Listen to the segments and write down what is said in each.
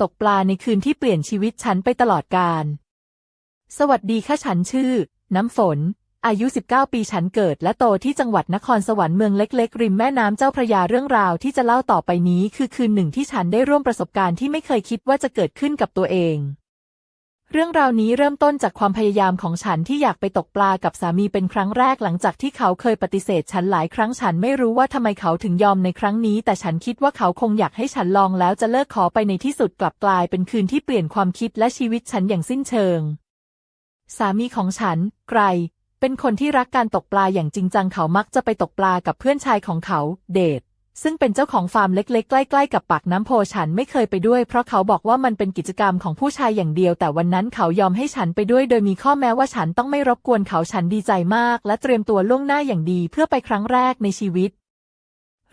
ตกปลาในคืนที่เปลี่ยนชีวิตฉันไปตลอดกาล สวัสดีค่ะฉันชื่อ น้ำฝน อายุ 19 ปีฉันเกิดและโตที่จังหวัดนครสวรรค์เมืองเล็ก ๆ ริมแม่น้ำเจ้าพระยาเรื่องราวที่จะเล่าต่อไปนี้คือคืนหนึ่งที่ฉันได้ร่วมประสบการณ์ที่ไม่เคยคิดว่าจะเกิดขึ้นกับตัวเอง เรื่องราวนี้เริ่มต้นจากความพยายามของฉันที่อยากไปตกปลากับสามีเป็นครั้งแรกหลังจากที่เขาเคยปฏิเสธฉันหลายครั้งฉันไม่รู้ว่าทำไมเขาถึงยอมในครั้งนี้ แต่ฉันคิดว่าเขาคงอยากให้ฉันลองแล้วจะเลิกขอไปในที่สุดกลับกลายเป็นคืนที่เปลี่ยนความคิดและชีวิตฉันอย่างสิ้นเชิง สามีของฉัน ไกร เป็นคนที่รักการตกปลาอย่างจริงจังเขามักจะไปตกปลากับเพื่อนชายของเขา เดช ซึ่งเป็นเจ้าของฟาร์มเล็กๆ ใกล้ๆ กับปากน้ำโพฉันไม่เคยไปด้วย เพราะเขาบอกว่ามันเป็นกิจกรรมของผู้ชายอย่างเดียว แต่วันนั้นเขายอมให้ฉันไปด้วย โดยมีข้อแม้ว่าฉันต้องไม่รบกวนเขาฉันดีใจมาก และเตรียมตัวล่วงหน้าอย่างดีเพื่อไปครั้งแรกในชีวิต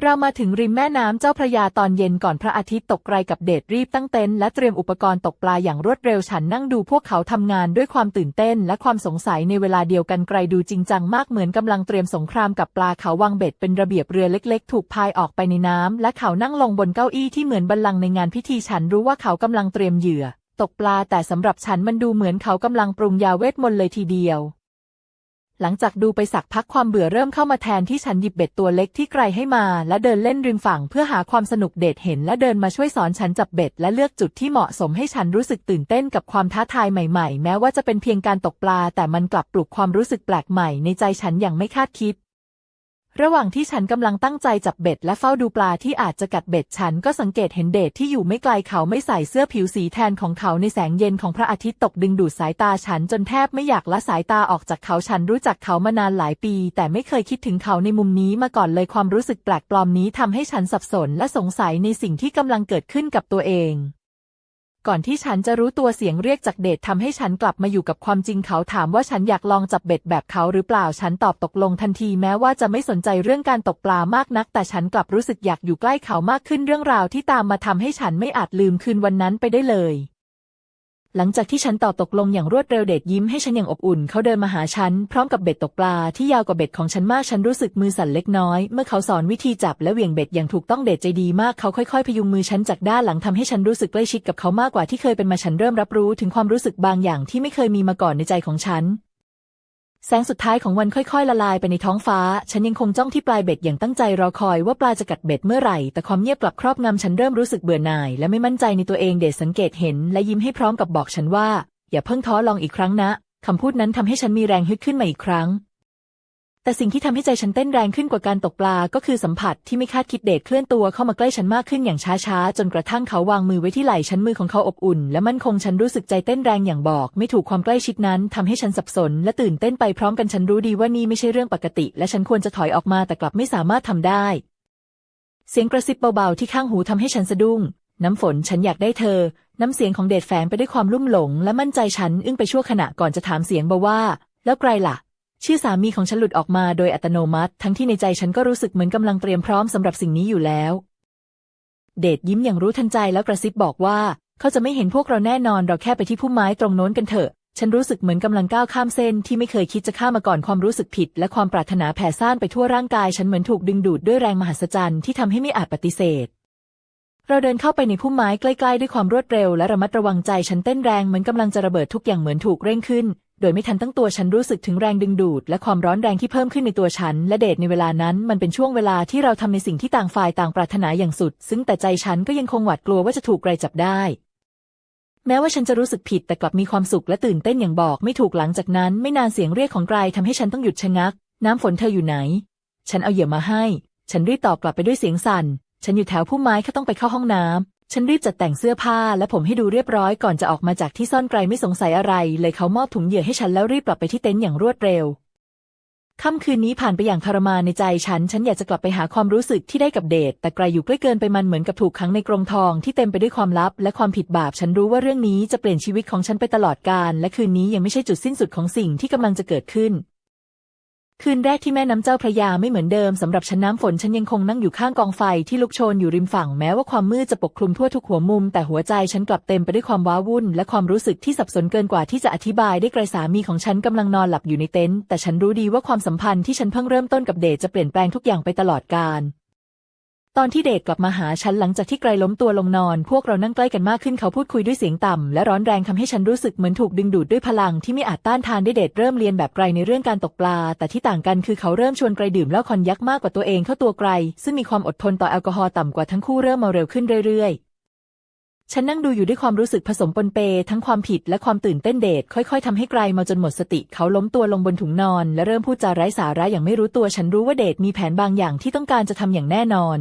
เรามาถึงริมแม่น้ำเจ้าพระยาตอนเย็นก่อนพระอาทิตย์ตกไกลกับเดชรีบตั้งเต็นท์และเตรียมอุปกรณ์ตกปลาอย่างรวดเร็วฉันนั่งดูพวกเขาทำงานด้วยความตื่นเต้นและความสงสัยในเวลาเดียวกันไกลดูจริงจังมากเหมือนกำลังเตรียมสงครามกับปลาเขาวางเบ็ดเป็นระเบียบเรือเล็กๆ ถูกพายออกไปในน้ำและเขานั่งลงบนเก้าอี้ที่เหมือนบัลลังก์ในงานพิธีฉันรู้ว่าเขากำลังเตรียมเหยื่อ ตกปลาแต่สำหรับฉันมันดูเหมือนเขากำลังปรุงยาเวทมนต์เลยทีเดียว หลังจากดูไปสักพักความเบื่อเริ่มเข้ามาแทนที่ฉันหยิบเบ็ดตัวเล็กที่ไกลให้มา และเดินเล่นริมฝั่งเพื่อหาความสนุกเดทเห็น และเดินมาช่วยสอนฉันจับเบ็ดและเลือกจุดที่เหมาะสมให้ฉันรู้สึกตื่นเต้นกับความท้าทายใหม่ๆ แม้ว่าจะเป็นเพียงการตกปลา แต่มันกลับปลุกความรู้สึกแปลกใหม่ในใจฉันอย่างไม่คาดคิด ระหว่างที่ฉันกำลังตั้งใจจับเบ็ดและเฝ้าดูปลาที่อาจจะกัดเบ็ดฉันก็สังเกตเห็นเดชที่อยู่ไม่ไกลเขาไม่ใส่เสื้อผิวสีแทนของเขาในแสงเย็นของพระอาทิตย์ตกดึงดูดสายตาฉันจนแทบไม่อยากละสายตาออกจากเขาฉันรู้จักเขามานานหลายปี แต่ไม่เคยคิดถึงเขาในมุมนี้มาก่อนเลยความรู้สึกแปลกปลอมนี้ทำให้ฉันสับสนและสงสัยในสิ่งที่กำลังเกิดขึ้นกับตัวเอง ก่อนที่ฉันจะรู้ตัวเสียงเรียกจากเดททำให้ฉันกลับมาอยู่กับความจริงเขาถามว่าฉันอยากลองจับเบ็ดแบบเขาหรือเปล่าฉันตอบตกลงทันทีแม้ว่าจะไม่สนใจเรื่องการตกปลามากนัก แต่ฉันกลับรู้สึกอยากอยู่ใกล้เขามากขึ้นเรื่องราวที่ตามมาทำให้ฉันไม่อาจลืมคืนวันนั้นไปได้เลย หลังจากที่ฉันตอบตกลงอย่างรวดเร็วเดชยิ้มให้ฉันอย่างอบอุ่น เขาเดินมาหาฉัน พร้อมกับเบ็ดตกปลาที่ยาวกว่าเบ็ดของฉันมาก ฉันรู้สึกมือสั่นเล็กน้อย เมื่อเขาสอนวิธีจับและเหวี่ยงเบ็ดอย่างถูกต้องเดชใจดีมาก เขาค่อยๆ พยุงมือฉันจากด้านหลังทำให้ฉันรู้สึกใกล้ชิดกับเขามากกว่าที่เคยเป็นมาฉันเริ่มรับรู้ถึงความรู้สึกบางอย่างที่ไม่เคยมีมาก่อนในใจของฉัน แสงสุดท้ายของวันค่อยๆ ละลายไปในท้องฟ้า ฉันยังคงจ้องที่ปลายเบ็ดอย่างตั้งใจรอคอยว่าปลาจะกัดเบ็ดเมื่อไหร่ แต่ความเงียบกลับครอบงำฉันเริ่มรู้สึกเบื่อหน่าย และไม่มั่นใจในตัวเองเดชสังเกตเห็น และยิ้มให้พร้อมกับบอกฉันว่า อย่าเพิ่งท้อลองอีกครั้งนะ คำพูดนั้นทำให้ฉันมีแรงฮึดขึ้นมาอีกครั้ง แต่สิ่งที่ทำให้ใจฉันเต้นแรงขึ้นกว่าการตกปลา ก็คือสัมผัสที่ไม่คาดคิดเดชเคลื่อนตัวเข้ามาใกล้ฉันมากขึ้นอย่างช้าๆ จนกระทั่งเขาวางมือไว้ที่ไหล่ฉันมือของเขาอบอุ่น และมั่นคงฉันรู้สึกใจเต้นแรงอย่างบอก ไม่ถูกความใกล้ชิดนั้นทำให้ฉันสับสน และตื่นเต้นไปพร้อมกันฉันรู้ดีว่านี่ไม่ใช่เรื่องปกติ และฉันควรจะถอยออกมาแต่กลับไม่สามารถทำได้ เสียงกระซิบเบาๆที่ข้างหูทำให้ฉันสะดุ้ง น้ำฝนฉันอยากได้เธอ น้ำเสียงของเดชแฝงไปด้วยความลุ่มหลง และมั่นใจฉันอึ้งไปชั่วขณะก่อนจะถามเสียงเบาว่า แล้วไกลล่ะ ชื่อสามีของฉันหลุดออกมาโดยอัตโนมัติ ทั้งที่ในใจฉันก็รู้สึกเหมือนกำลังเตรียมพร้อมสำหรับสิ่งนี้อยู่แล้ว เดชยิ้มอย่างรู้ทันใจแล้วกระซิบบอกว่า เขาจะไม่เห็นพวกเราแน่นอนเราแค่ไปที่พุ่มไม้ตรงโน้นกันเถอะ ฉันรู้สึกเหมือนกำลังก้าวข้ามเส้นที่ไม่เคยคิดจะข้ามมาก่อนความรู้สึกผิด และความปรารถนาแผ่ซ่านไปทั่วร่างกายฉันเหมือนถูกดึงดูดด้วยแรงมหัศจรรย์ที่ทำให้ไม่อาจปฏิเสธเราเดินเข้าไปในพุ่มไม้ใกล้ ๆ ด้วยความรวดเร็วและระมัดระวังใจฉันเต้นแรงเหมือนกำลังจะระเบิดทุกอย่างเหมือนถูกเร่งขึ้น โดยไม่ทันตั้งตัวฉันรู้สึกถึงแรงดึงดูด และความร้อนแรงที่เพิ่มขึ้นในตัวฉัน และเดชในเวลานั้น มันเป็นช่วงเวลาที่เราทำในสิ่งที่ต่างฝ่ายต่างปรารถนาอย่างสุด ซึ่งแต่ใจฉันก็ยังคงหวาดกลัวว่าจะถูกไกรจับได้แม้ว่าฉันจะรู้สึกผิดแต่กลับมีความสุขและตื่นเต้นอย่างบอกไม่ถูกหลังจากนั้น ไม่นานเสียงเรียกของไกรทำให้ฉันต้องหยุดชะงัก น้ำฝนเธออยู่ไหน ฉันเอาเหยื่อมาให้ ฉันรีบตอบกลับไปด้วยเสียงสั่น ฉันอยู่แถวพุ่มไม้แค่ต้องไปเข้าห้องน้ำ ฉันรีบจัดแต่งเสื้อผ้าและผมให้ดูเรียบร้อยก่อนจะออกมาจากที่ซ่อนไกลไม่สงสัยอะไร เลยเขามอบถุงเหยื่อให้ฉันแล้วรีบกลับไปที่เต็นท์อย่างรวดเร็วค่ำคืนนี้ผ่านไปอย่างทรมานในใจฉัน ฉันอยากจะกลับไปหาความรู้สึกที่ได้กับเดท แต่ไกลอยู่ใกล้เกินไปมันเหมือนกับถูกขังในกรงทองที่เต็มไปด้วยความลับ และความผิดบาป ฉันรู้ว่าเรื่องนี้จะเปลี่ยนชีวิตของฉันไปตลอดกาล และคืนนี้ยังไม่ใช่จุดสิ้นสุดของสิ่งที่กำลังจะเกิดขึ้น คืนแรกที่แม่น้ำเจ้าพระยาไม่เหมือนเดิมสำหรับฉันน้ำฝนฉันยังคงนั่งอยู่ข้างกองไฟที่ลุกโชนอยู่ริมฝั่งแม้ว่าความมืดจะปกคลุมทั่วทุกหัวมุม แต่หัวใจฉันกลับเต็มไปด้วยความว้าวุ่น และความรู้สึกที่สับสนเกินกว่าที่จะอธิบายได้ไกลสามีของฉันกำลังนอนหลับอยู่ในเต็นท์แต่ฉันรู้ดีว่าความสัมพันธ์ที่ฉันเพิ่งเริ่มต้นกับเดชจะเปลี่ยนแปลงทุกอย่างไปตลอดกาล ตอนที่เดทกลับมาหาฉันหลังจากที่ไกลล้มตัวลงนอน พวกเรานั่งใกล้กันมากขึ้นเขาพูดคุยด้วยเสียงต่ำและร้อนแรงทำให้ฉันรู้สึกเหมือนถูกดึงดูดด้วยพลังที่ไม่อาจต้านทานได้เดทเริ่มเรียนแบบไกลในเรื่องการตกปลา แต่ที่ต่างกันคือเขาเริ่มชวนไกลดื่มเหล้าคอนยักมากกว่าตัวเองเข้าตัวไกล ซึ่งมีความอดทนต่อแอลกอฮอล์ต่ำกว่าทั้งคู่เริ่มเมาเร็วขึ้นเรื่อยๆ ฉันนั่งดูอยู่ด้วยความรู้สึกผสมปนเป ทั้งความผิดและความตื่นเต้นเดทค่อย ๆทำให้ไกลมาจนหมดสติ เขาล้มตัวลงบนถุงนอน และเริ่มพูดจาไร้สาระอย่างไม่รู้ตัวฉันรู้ว่าเดทมีแผนบางอย่างที่ต้องการจะทำอย่างแน่นอน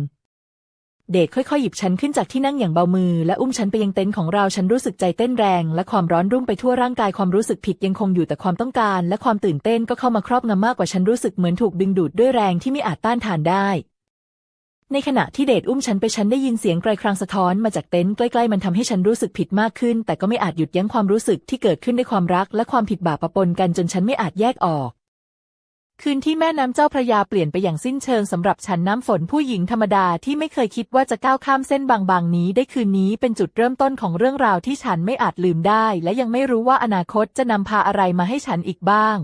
เดทค่อยๆหยิบฉันขึ้นจากที่นั่งอย่างเบามือ และอุ้มฉันไปยังเต็นท์ของเราฉันรู้สึกใจเต้นแรง และความร้อนรุ่มไปทั่วร่างกายความรู้สึกผิดยังคงอยู่แต่ความต้องการ และความตื่นเต้นก็เข้ามาครอบงำมากกว่าฉันรู้สึกเหมือนถูกดึงดูดด้วยแรงที่ไม่อาจต้านทานได้ในขณะที่เดทอุ้มฉันไปฉันได้ยินเสียงไกลครางสะท้อนมาจากเต็นท์ใกล้ๆมันทำให้ฉันรู้สึกผิดมากขึ้น แต่ก็ไม่อาจหยุดยั้งความรู้สึกที่เกิดขึ้นด้วยความรักและความผิดบาปปะปนกันจนฉันไม่อาจแยกออก คืนที่แม่น้ำเจ้าพระยาเปลี่ยนไปอย่างสิ้นเชิงสำหรับฉันน้ำฝนผู้หญิงธรรมดาที่ไม่เคยคิดว่าจะก้าวข้ามเส้นบางๆนี้ได้คืนนี้เป็นจุดเริ่มต้นของเรื่องราวที่ฉันไม่อาจลืมได้ และยังไม่รู้ว่าอนาคตจะนำพาอะไรมาให้ฉันอีกบ้าง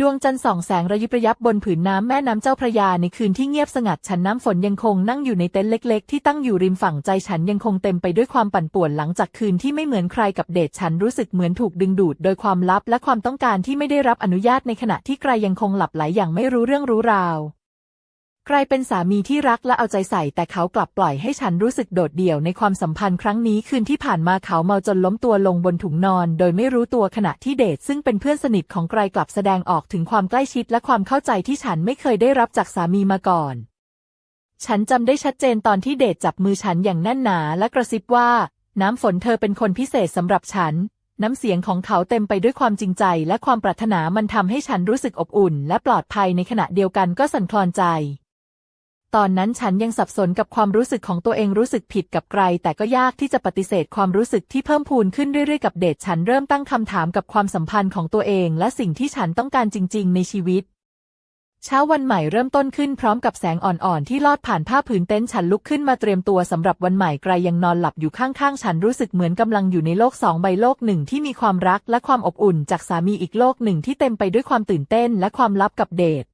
ดวงจันทร์ส่องแสงระยิบระยับบนผืนน้ำแม่น้ำเจ้าพระยาในคืนที่เงียบสงัดฉันน้ำฝนยังคงนั่งอยู่ในเต็นท์เล็กๆ ที่ตั้งอยู่ริมฝั่งใจฉันยังคงเต็มไปด้วยความปั่นป่วนหลังจากคืนที่ไม่เหมือนใครกับเดชฉันรู้สึกเหมือนถูกดึงดูดโดยความลับและความต้องการที่ไม่ได้รับอนุญาตในขณะที่ไกลยังคงหลับไหลอย่างไม่รู้เรื่องรู้ราว ไกลเป็นสามีที่รักและเอาใจใส่แต่เขากลับปล่อยให้ฉันรู้สึกโดดเดี่ยวในความสัมพันธ์ครั้งนี้คืนที่ผ่านมาเขาเมาจนล้มตัวลงบนถุงนอน โดยไม่รู้ตัวขณะที่เดทซึ่งเป็นเพื่อนสนิทของไกลกลับแสดงออกถึงความใกล้ชิดและความเข้าใจที่ฉันไม่เคยได้รับจากสามีมาก่อน ฉันจำได้ชัดเจนตอนที่เดทจับมือฉันอย่างแน่นหนาและกระซิบว่า น้ำฝนเธอเป็นคนพิเศษสำหรับฉันน้ำเสียงของเขาเต็มไปด้วยความจริงใจ และความปรารถนามันทำให้ฉันรู้สึกอบอุ่น และปลอดภัยในขณะเดียวกันก็สั่นคลอนใจ ตอนนั้นฉันยังสับสนกับความรู้สึกของตัวเองรู้สึกผิดกับไกลแต่ก็ยากที่จะปฏิเสธความรู้สึกที่เพิ่มพูนขึ้นเรื่อยๆกับเดชฉันเริ่มตั้งคำถามกับความสัมพันธ์ของตัวเอง และสิ่งที่ฉันต้องการจริง ๆ ในชีวิตเช้าวันใหม่เริ่มต้นขึ้นพร้อมกับแสงอ่อนๆ ที่ลอดผ่านผ้าผืนเต็นท์ฉันลุกขึ้นมาเตรียมตัวสำหรับวันใหม่ไกลยังนอนหลับอยู่ข้างๆ ฉันรู้สึกเหมือนกำลังอยู่ในโลกสองใบโลกหนึ่งที่มีความรักและความอบอุ่นจากสามีอีกโลกหนึ่งที่เต็มไปด้วยความตื่นเต้นและความลับกับเดท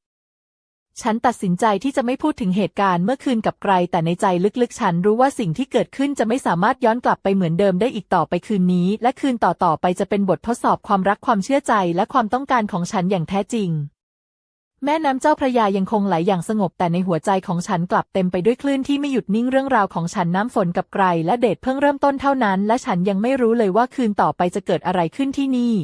ฉันตัดสินใจที่จะไม่พูดถึงเหตุการณ์เมื่อคืนกับไกลแต่ในใจลึกๆ ฉันรู้ว่าสิ่งที่เกิดขึ้นจะไม่สามารถย้อนกลับไปเหมือนเดิมได้อีกต่อไปคืนนี้ และคืนต่อๆไปจะเป็นบททดสอบความรักความเชื่อใจและความต้องการของฉันอย่างแท้จริง แม่น้ำเจ้าพระยายังคงไหลอย่างสงบแต่ในหัวใจของฉันกลับเต็มไปด้วยคลื่นที่ไม่หยุดนิ่งเรื่องราวของฉันน้ำฝนกับไกลและเดทเพิ่งเริ่มต้นเท่านั้น และฉันยังไม่รู้เลยว่าคืนต่อไปจะเกิดอะไรขึ้นที่นี่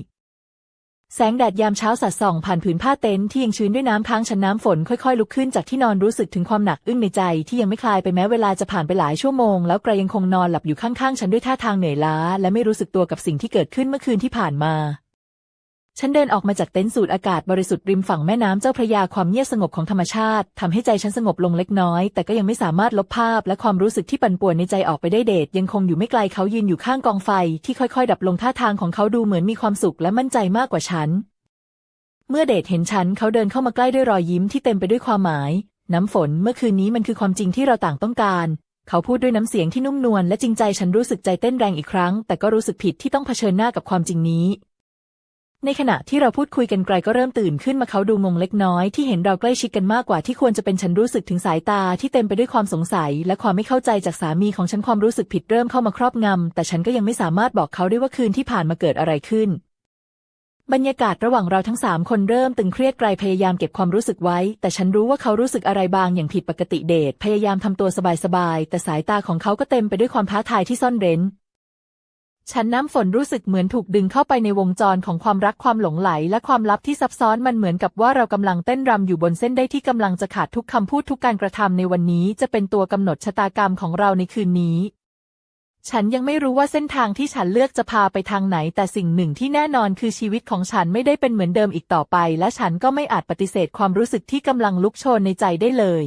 แสงแดดยามเช้าสัดส่องผ่านผืนผ้าเต็นท์ที่ยังชื้นด้วยน้ำค้างชั้นน้ำฝนค่อยๆ ลุกขึ้นจากที่นอนรู้สึกถึงความหนักอึ้งในใจที่ยังไม่คลายไปแม้เวลาจะผ่านไปหลายชั่วโมงแล้วไกรยังคงนอนหลับอยู่ข้างๆ ฉันด้วยท่าทางเหนื่อยล้า และไม่รู้สึกตัวกับสิ่งที่เกิดขึ้นเมื่อคืนที่ผ่านมา ฉันเดินออกมาจากเต็นท์สูดอากาศบริสุทธิ์ริมฝั่งแม่น้ำเจ้าพระยาความเงียบสงบของธรรมชาติทำให้ใจฉันสงบลงเล็กน้อย แต่ก็ยังไม่สามารถลบภาพ และความรู้สึกที่ปั่นป่วนในใจออกไปได้เดชยังคงอยู่ไม่ไกลเขายืนอยู่ข้างกองไฟ ที่ค่อยๆ ดับลงท่าทางของเขาดูเหมือนมีความสุขและมั่นใจมากกว่าฉัน เมื่อเดชเห็นฉันเขาเดินเข้ามาใกล้ด้วยรอยยิ้มที่เต็มไปด้วยความหมาย น้ำฝนเมื่อคืนนี้มันคือความจริงที่เราต่างต้องการ เขาพูดด้วยน้ำเสียงที่นุ่มนวลและจริงใจฉันรู้สึกใจเต้นแรงอีกครั้ง แต่ก็รู้สึกผิดที่ต้องเผชิญหน้ากับความจริงนี้ ในขณะที่เราพูดคุยกันไกลก็เริ่มตื่นขึ้นมาเขาดูงงเล็กน้อยที่เห็นเราใกล้ชิดกันมากกว่าที่ควรจะเป็นฉันรู้สึกถึงสายตาที่เต็มไปด้วยความสงสัย และความไม่เข้าใจจากสามีของฉันความรู้สึกผิดเริ่มเข้ามาครอบงำ แต่ฉันก็ยังไม่สามารถบอกเขาได้ว่าคืนที่ผ่านมาเกิดอะไรขึ้น บรรยากาศระหว่างเราทั้งสามคนเริ่มตึงเครียดไกลพยายามเก็บความรู้สึกไว้ แต่ฉันรู้ว่าเขารู้สึกอะไรบางอย่างผิดปกติเดชพยายามทำตัวสบายๆแต่สายตาของเขาก็เต็มไปด้วยความท้าทายที่ซ่อนเร้น ฉันน้ำฝนรู้สึกเหมือนถูกดึงเข้าไปในวงจรของความรักความหลงไหล และความลับที่ซับซ้อนมันเหมือนกับว่าเรากำลังเต้นรำอยู่บนเส้นได้ที่กำลังจะขาดทุกคำพูดทุกการกระทำในวันนี้ จะเป็นตัวกำหนดชะตากรรมของเราในคืนนี้ ฉันยังไม่รู้ว่าเส้นทางที่ฉันเลือกจะพาไปทางไหน แต่สิ่งหนึ่งที่แน่นอนคือชีวิตของฉันไม่ได้เป็นเหมือนเดิมอีกต่อไป และฉันก็ไม่อาจปฏิเสธความรู้สึกที่กำลังลุกโชนในใจได้เลย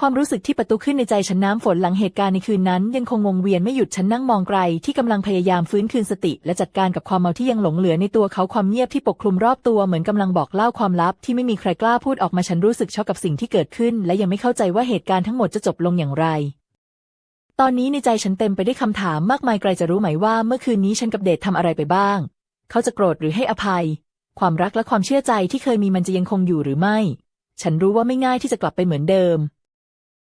ความรู้สึกที่ประตูขึ้นในใจฉันน้ำฝนหลังเหตุการณ์ในคืนนั้นยังคงวงเวียนไม่หยุดฉันนั่งมองไกลที่กำลังพยายามฟื้นคืนสติ และจัดการกับความเมาที่ยังหลงเหลือในตัวเขาความเงียบที่ปกคลุมรอบตัวเหมือนกำลังบอกเล่าความลับที่ไม่มีใครกล้าพูดออกมาฉันรู้สึกช็อกกับสิ่งที่เกิดขึ้น และยังไม่เข้าใจว่าเหตุการณ์ทั้งหมดจะจบลงอย่างไร ตอนนี้ในใจฉันเต็มไปด้วยคำถามมากมายไกลจะรู้ไหมว่าเมื่อคืนนี้ฉันกับเดชทำอะไรไปบ้าง เขาจะโกรธหรือให้อภัย ความรักและความเชื่อใจที่เคยมีมันจะยังคงอยู่หรือไม่ ฉันรู้ว่าไม่ง่ายที่จะกลับไปเหมือนเดิม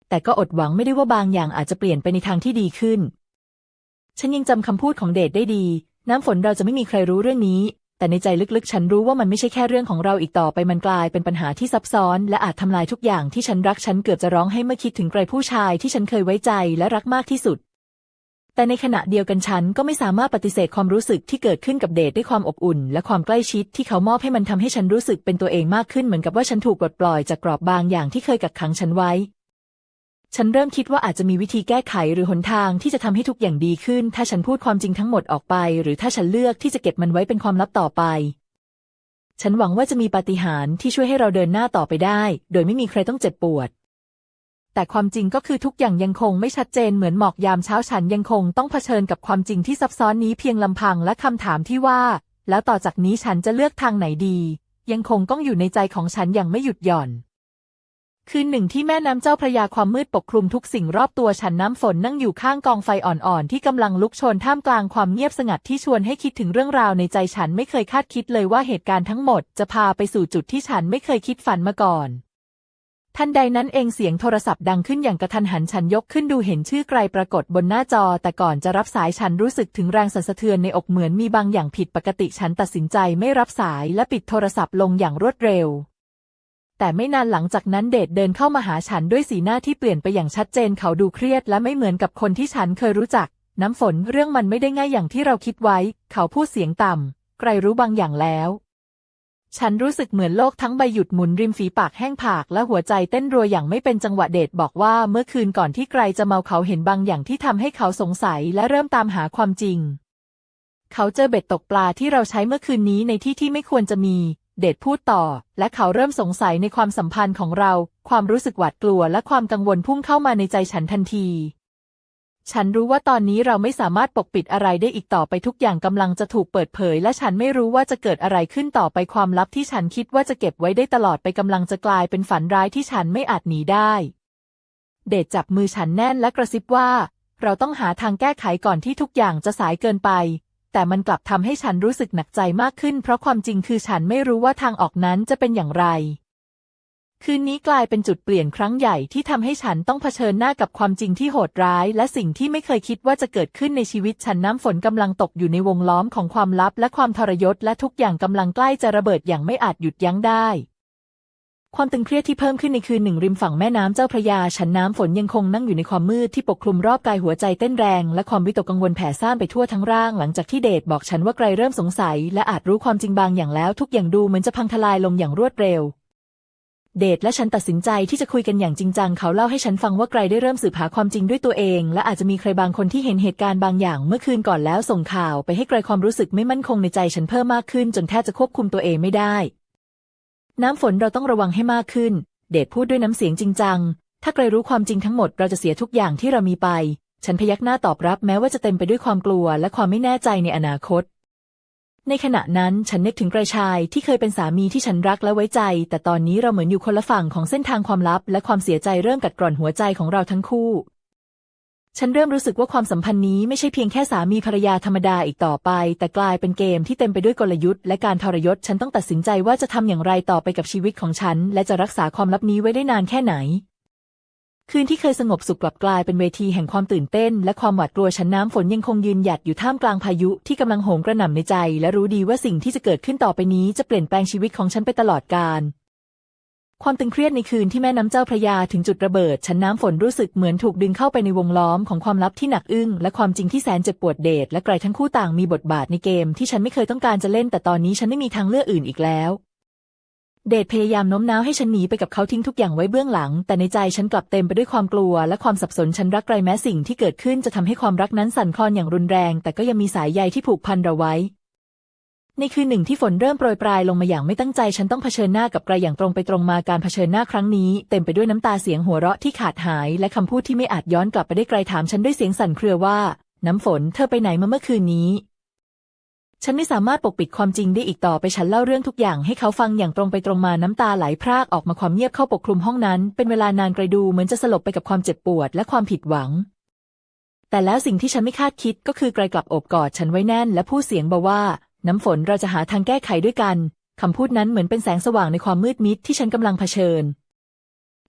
แต่ก็อดหวังไม่ได้ว่าบางอย่างอาจจะเปลี่ยนไปในทางที่ดีขึ้น ฉันยังจำคำพูดของเดชได้ดี น้ำฝนเราจะไม่มีใครรู้เรื่องนี้ แต่ในใจลึกๆ ฉันรู้ว่ามันไม่ใช่แค่เรื่องของเราอีกต่อไปมันกลายเป็นปัญหาที่ซับซ้อน และอาจทำลายทุกอย่างที่ฉันรักฉันเกือบจะร้องให้เมื่อคิดถึงไกรผู้ชายที่ฉันเคยไว้ใจและรักมากที่สุด แต่ในขณะเดียวกันฉันก็ไม่สามารถปฏิเสธความรู้สึกที่เกิดขึ้นกับเดทด้วยความอบอุ่น และความใกล้ชิดที่เขามอบให้มันทำให้ฉันรู้สึกเป็นตัวเองมากขึ้นเหมือนกับว่าฉันถูกปลดปล่อยจากกรอบบางอย่างที่เคยกักขังฉันไว้ ฉันเริ่มคิดว่าอาจจะมีวิธีแก้ไขหรือหนทางที่จะทำให้ทุกอย่างดีขึ้น ถ้าฉันพูดความจริงทั้งหมดออกไป หรือถ้าฉันเลือกที่จะเก็บมันไว้เป็นความลับต่อไป ฉันหวังว่าจะมีปาฏิหาริย์ที่ช่วยให้เราเดินหน้าต่อไปได้ โดยไม่มีใครต้องเจ็บปวด แต่ความจริงก็คือทุกอย่างยังคงไม่ชัดเจนเหมือนหมอกยามเช้าฉันยังคงต้องเผชิญกับความจริงที่ซับซ้อนนี้เพียงลำพังและคำถามที่ว่า แล้วต่อจากนี้ฉันจะเลือกทางไหนดี ยังคงต้องอยู่ในใจของฉันอย่างไม่หยุดหย่อน คืนหนึ่งที่แม่น้ำเจ้าพระยาความมืดปกคลุมทุกสิ่งรอบตัวฉันน้ำฝนนั่งอยู่ข้างกองไฟอ่อนๆที่กำลังลุกโชนท่ามกลางความเงียบสงัดที่ชวนให้คิดถึงเรื่องราวในใจฉันไม่เคยคาดคิดเลยว่าเหตุการณ์ทั้งหมดจะพาไปสู่จุดที่ฉันไม่เคยคิดฝันมาก่อน ทันใดนั้นเองเสียงโทรศัพท์ดังขึ้นอย่างกระทันหันฉันยกขึ้นดูเห็นชื่อไกลปรากฏบนหน้าจอ แต่ก่อนจะรับสายฉันรู้สึกถึงแรงสั่นสะเทือนในอกเหมือนมีบางอย่างผิดปกติฉันตัดสินใจไม่รับสายและปิดโทรศัพท์ลงอย่างรวดเร็ว แต่ไม่นานหลังจากนั้นเดชเดินเข้ามาหาฉันด้วยสีหน้าที่เปลี่ยนไปอย่างชัดเจนเขาดูเครียดและไม่เหมือนกับคนที่ฉันเคยรู้จัก น้ำฝนเรื่องมันไม่ได้ง่ายอย่างที่เราคิดไว้ เขาพูดเสียงต่ำไกลรู้บางอย่างแล้ว ฉันรู้สึกเหมือนโลกทั้งใบหยุดหมุนริมฝีปากแห้งผากและหัวใจเต้นรัวอย่างไม่เป็นจังหวะเดชบอกว่าเมื่อคืนก่อนที่ไกลจะเมาเขาเห็นบางอย่างที่ทำให้เขาสงสัยและเริ่มตามหาความจริงเขาเจอเบ็ดตกปลาที่เราใช้เมื่อคืนนี้ในที่ที่ไม่ควรจะมี เดชพูดต่อ และเขาเริ่มสงสัยในความสัมพันธ์ของเรา ความรู้สึกหวาดกลัวและความกังวลพุ่งเข้ามาในใจฉันทันที ฉันรู้ว่าตอนนี้เราไม่สามารถปกปิดอะไรได้อีกต่อไปทุกอย่างกำลังจะถูกเปิดเผย และฉันไม่รู้ว่าจะเกิดอะไรขึ้นต่อไปความลับที่ฉันคิดว่าจะเก็บไว้ได้ตลอดไปกำลังจะกลายเป็นฝันร้ายที่ฉันไม่อาจหนีได้ เดชจับมือฉันแน่นและกระซิบว่า เราต้องหาทางแก้ไขก่อนที่ทุกอย่างจะสายเกินไป แต่มันกลับทำให้ฉันรู้สึกหนักใจมากขึ้น เพราะความจริงคือฉันไม่รู้ว่าทางออกนั้นจะเป็นอย่างไร คืนนี้กลายเป็นจุดเปลี่ยนครั้งใหญ่ที่ทำให้ฉันต้องเผชิญหน้ากับความจริงที่โหดร้าย และสิ่งที่ไม่เคยคิดว่าจะเกิดขึ้นในชีวิตฉันน้ำฝนกำลังตกอยู่ในวงล้อมของความลับและความทรยศและทุกอย่างกำลังใกล้จะระเบิดอย่างไม่อาจหยุดยั้งได้ ความตึงเครียดที่เพิ่มขึ้นในคืนหนึ่งริมฝั่งแม่น้ำเจ้าพระยา ฉันน้ำฝนยังคงนั่งอยู่ในความมืดที่ปกคลุมรอบกายหัวใจเต้นแรง และความวิตกกังวลแผ่ซ่านไปทั่วทั้งร่าง หลังจากที่เดชบอกฉันว่าไกลเริ่มสงสัย และอาจรู้ความจริงบางอย่างแล้ว ทุกอย่างดูเหมือนจะพังทลายลงอย่างรวดเร็ว เดชและฉันตัดสินใจที่จะคุยกันอย่างจริงจังเขาเล่าให้ฉันฟังว่าไกลได้เริ่มสืบหาความจริงด้วยตัวเอง และอาจจะมีใครบางคนที่เห็นเหตุการณ์บางอย่างเมื่อคืนก่อนแล้วส่งข่าว ไปให้ไกลความรู้สึกไม่มั่นคงในใจฉันเพิ่มมากขึ้น จนแทบจะควบคุมตัวเองไม่ได้ น้ำฝนเราต้องระวังให้มากขึ้น เดชพูดด้วยน้ำเสียงจริงจัง ถ้าไกลรู้ความจริงทั้งหมดเราจะเสียทุกอย่างที่เรามีไป ฉันพยักหน้าตอบรับแม้ว่าจะเต็มไปด้วยความกลัวและความไม่แน่ใจในอนาคต ในขณะนั้นฉันนึกถึงไกรชายที่เคยเป็นสามีที่ฉันรักและไว้ใจ แต่ตอนนี้เราเหมือนอยู่คนละฝั่งของเส้นทางความลับ และความเสียใจเริ่มกัดกร่อนหัวใจของเราทั้งคู่ ฉันเริ่มรู้สึกว่าความสัมพันธ์นี้ไม่ใช่เพียงแค่สามีภรรยาธรรมดาอีกต่อไป แต่กลายเป็นเกมที่เต็มไปด้วยกลยุทธ์และการทรยศ ฉันต้องตัดสินใจว่าจะทำอย่างไรต่อไปกับชีวิตของฉัน และจะรักษาความลับนี้ไว้ได้นานแค่ไหน คืนที่เคยสงบสุขกลับกลายเป็นเวทีแห่งความตื่นเต้น และความหวาดกลัวฉันน้ำฝนยังคงยืนหยัดอยู่ท่ามกลางพายุที่กำลังโหมกระหน่ำในใจ และรู้ดีว่าสิ่งที่จะเกิดขึ้นต่อไปนี้จะเปลี่ยนแปลงชีวิตของฉันไปตลอดกาล ความตึงเครียดในคืนที่แม่น้ำเจ้าพระยาถึงจุดระเบิดฉันน้ำฝนรู้สึกเหมือนถูกดึงเข้าไปในวงล้อมของความลับที่หนักอึ้งและความจริงที่แสนเจ็บปวดเดชและไกลทั้งคู่ต่างมีบทบาทในเกมที่ฉันไม่เคยต้องการจะเล่น แต่ตอนนี้ฉันไม่มีทางเลือกอื่นอีกแล้ว เดชพยายามโน้มน้าวให้ฉันหนีไปกับเขาทิ้งทุกอย่างไว้เบื้องหลัง แต่ในใจฉันกลับเต็มไปด้วยความกลัว และความสับสนฉันรักไกลแม้สิ่งที่เกิดขึ้นจะทำให้ความรักนั้นสั่นคลอนอย่างรุนแรง แต่ก็ยังมีสายใยที่ผูกพันเราไว้ ในคืนหนึ่งที่ฝนเริ่มโปรยปลายลงมาอย่างไม่ตั้งใจฉันต้องเผชิญหน้ากับไกลอย่างตรงไปตรงมาการเผชิญหน้าครั้งนี้ เต็มไปด้วยน้ำตาเสียงหัวเราะที่ขาดหาย และคำพูดที่ไม่อาจย้อนกลับไปได้ไกลถามฉันด้วยเสียงสั่นเครือว่า น้ำฝนเธอไปไหนมาเมื่อคืนนี้ ฉันไม่สามารถปกปิดความจริงได้อีกต่อไปฉันเล่าเรื่องทุกอย่างให้เขาฟังอย่างตรงไปตรงมาน้ำตาไหลพรากออกมาความเงียบเข้าปกคลุมห้องนั้น เป็นเวลานานไกลดูเหมือนจะสลบไปกับความเจ็บปวดและความผิดหวังแต่แล้วสิ่งที่ฉันไม่คาดคิดก็คือไกลกลับโอบกอดฉันไว้แน่นและพูดเสียงเบาว่า น้ำฝนเราจะหาทางแก้ไขด้วยกัน คำพูดนั้นเหมือนเป็นแสงสว่างในความมืดมิดที่ฉันกำลังเผชิญ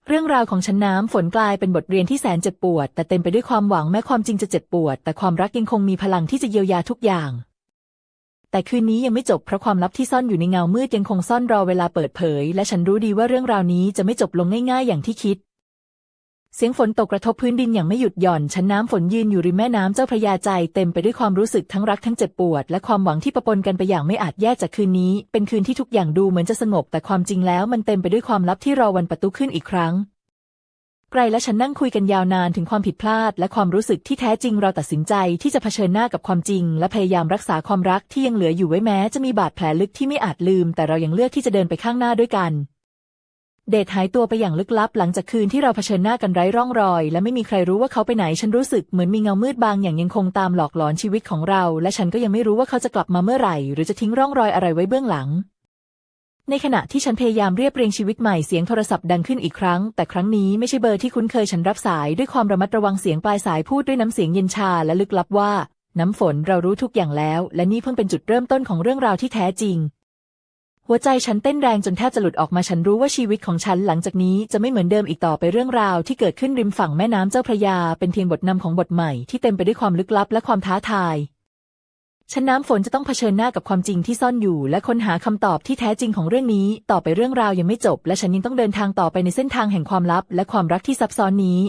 เรื่องราวของฉันน้ำฝนกลายเป็นบทเรียนที่แสนเจ็บปวด แต่เต็มไปด้วยความหวังแม้ความจริงจะเจ็บปวด แต่ความรักยังคงมีพลังที่จะเยียวยาทุกอย่าง แต่คืนนี้ยังไม่จบเพราะความลับที่ซ่อนอยู่ในเงามืดยังคงซ่อนรอเวลาเปิดเผย และฉันรู้ดีว่าเรื่องราวนี้จะไม่จบลงง่ายๆอย่างที่คิด เสียงฝนตกกระทบพื้นดินอย่างไม่หยุดหย่อนฉันน้ำฝนยืนอยู่ริมแม่น้ำเจ้าพระยาใจเต็มไปด้วยความรู้สึกทั้งรักทั้งเจ็บปวด และความหวังที่ปะปนกันไปอย่างไม่อาจแยกจากคืนนี้ เป็นคืนที่ทุกอย่างดูเหมือนจะสงบ แต่ความจริงแล้วมันเต็มไปด้วยความลับที่รอวันประตูขึ้นอีกครั้ง ไกรและฉันนั่งคุยกันยาวนานถึงความผิดพลาด และความรู้สึกที่แท้จริงเราตัดสินใจที่จะเผชิญหน้ากับความจริง และพยายามรักษาความรักที่ยังเหลืออยู่ไว้แม้ จะมีบาดแผลลึกที่ไม่อาจลืม แต่เรายังเลือกที่จะเดินไปข้างหน้าด้วยกัน เดทหายตัวไปอย่างลึกลับหลังจากคืนที่เราเผชิญหน้ากันไร้ร่องรอย และไม่มีใครรู้ว่าเขาไปไหน ฉันรู้สึกเหมือนมีเงามืดบางอย่างยังคงตามหลอกหลอนชีวิตของเรา และฉันก็ยังไม่รู้ว่าเขาจะกลับมาเมื่อไหร่ หรือจะทิ้งร่องรอยอะไรไว้เบื้องหลัง ในขณะที่ฉันพยายามเรียบเรียงชีวิตใหม่เสียงโทรศัพท์ดังขึ้นอีกครั้ง แต่ครั้งนี้ไม่ใช่เบอร์ที่คุ้นเคยฉันรับสายด้วยความระมัดระวังเสียงปลายสายพูดด้วยน้ำเสียงเย็นชาและลึกลับว่า น้ำฝนเรารู้ทุกอย่างแล้ว และนี่เพิ่งเป็นจุดเริ่มต้นของเรื่องราวที่แท้จริง หัวใจฉันเต้นแรงจนแทบจะหลุดออกมาฉันรู้ว่าชีวิตของฉันหลังจากนี้จะไม่เหมือนเดิมอีกต่อไปเรื่องราวที่เกิดขึ้นริมฝั่งแม่น้ำเจ้าพระยา เป็นเพียงบทนำของบทใหม่ที่เต็มไปด้วยความลึกลับและความท้าทาย ฉันน้ำฝนจะต้องเผชิญหน้ากับความจริงที่ซ่อนอยู่ และค้นหาคำตอบที่แท้จริงของเรื่องนี้ ต่อไปเรื่องราวยังไม่จบ และฉันยังต้องเดินทางต่อไปในเส้นทางแห่งความลับ และความรักที่ซับซ้อนนี้